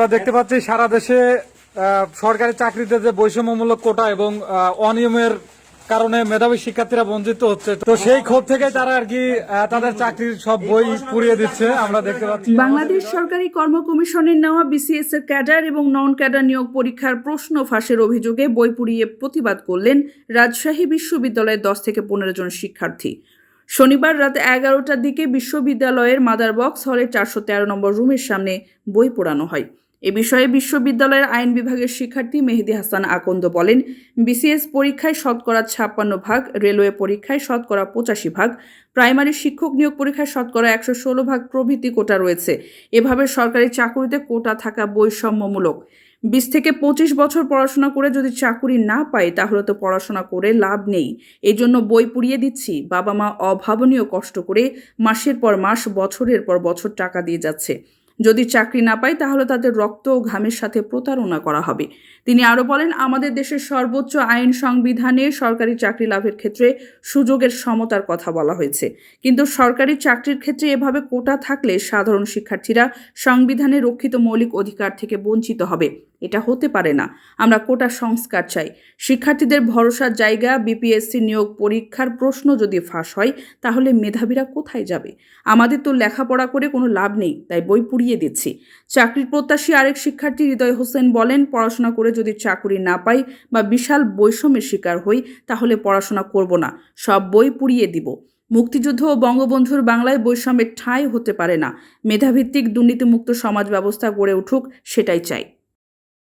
আমরা দেখতে পাচ্ছি সারা দেশে সরকারি চাকরিতে যে বৈষম্যমূলক কোটা এবং অনিয়মের কারণে মেধাবী শিক্ষার্থীরা বঞ্চিত হচ্ছে। তো সেই ক্ষোভ থেকে তারা আর কি তাদের চাকরির সব বই পুড়িয়ে দিচ্ছে। আমরা দেখতে পাচ্ছি। বাংলাদেশ সরকারি কর্ম কমিশনের নেওয়া বিসিএস এর ক্যাডার এবং নন ক্যাডার নিয়োগ পরীক্ষার প্রশ্ন ফাঁসের অভিযোগে বই পুড়িয়ে প্রতিবাদ করলেন রাজশাহী বিশ্ববিদ্যালয়ের দশ থেকে পনেরো জন শিক্ষার্থী। শনিবার রাত এগারোটার দিকে বিশ্ববিদ্যালয়ের মাদার বক্স হলের চারশো তেরো নম্বর রুমের সামনে বই পোড়ানো হয়। এ বিষয়ে বিশ্ববিদ্যালয়ের আইন বিভাগের শিক্ষার্থী মেহেদি হাসান আকন্দ বলেন, বিসিএস পরীক্ষায় শতকরা ছাপ্পান্ন ভাগ, রেলওয়ে পরীক্ষায় শতকরা পঁচাশি ভাগ, প্রাইমারি শিক্ষক নিয়োগ পরীক্ষায় শতকরা একশো ষোলো ভাগ প্রভৃতি কোটা রয়েছে। এভাবে সরকারি চাকুরিতে কোটা থাকা বৈষম্যমূলক। বিশ থেকে পঁচিশ বছর পড়াশোনা করে যদি চাকুরি না পাই, তাহলে তো পড়াশোনা করে লাভ নেই। এই জন্য বই পুড়িয়ে দিচ্ছি। বাবা মা অভাবনীয় কষ্ট করে মাসের পর মাস, বছরের পর বছর টাকা দিয়ে যাচ্ছে। যদি চাকরি না পায়, তাহলে তাদের রক্ত ও ঘামের সাথে প্রতারণা করা হবে। তিনি আরও বলেন, আমাদের দেশের সর্বোচ্চ আইন সংবিধানে সরকারি চাকরি লাভের ক্ষেত্রে সুযোগের সমতার কথা বলা হয়েছে। কিন্তু সরকারি চাকরির ক্ষেত্রে এভাবে কোটা থাকলে সাধারণ শিক্ষার্থীরা সংবিধানে রক্ষিত মৌলিক অধিকার থেকে বঞ্চিত হবে। এটা হতে পারে না। আমরা কোটা সংস্কার চাই। শিক্ষার্থীদের ভরসার জায়গা বিপিএসসি নিয়োগ পরীক্ষার প্রশ্ন যদি ফাঁস হয়, তাহলে মেধাবীরা কোথায় যাবে? আমাদের তো লেখাপড়া করে কোনো লাভ নেই, তাই বই পুড়িয়ে দিচ্ছি। চাকরির প্রত্যাশী আরেক শিক্ষার্থী হৃদয় হোসেন বলেন, পড়াশোনা করে যদি চাকরি না পাই বা বিশাল বৈষম্যের শিকার হই, তাহলে পড়াশোনা করব না, সব বই পুড়িয়ে দিব। মুক্তিযুদ্ধ ও বঙ্গবন্ধুর বাংলায় বৈষম্যের ঠাঁই হতে পারে না। মেধাভিত্তিক দুর্নীতিমুক্ত সমাজ ব্যবস্থা গড়ে উঠুক, সেটাই চাই।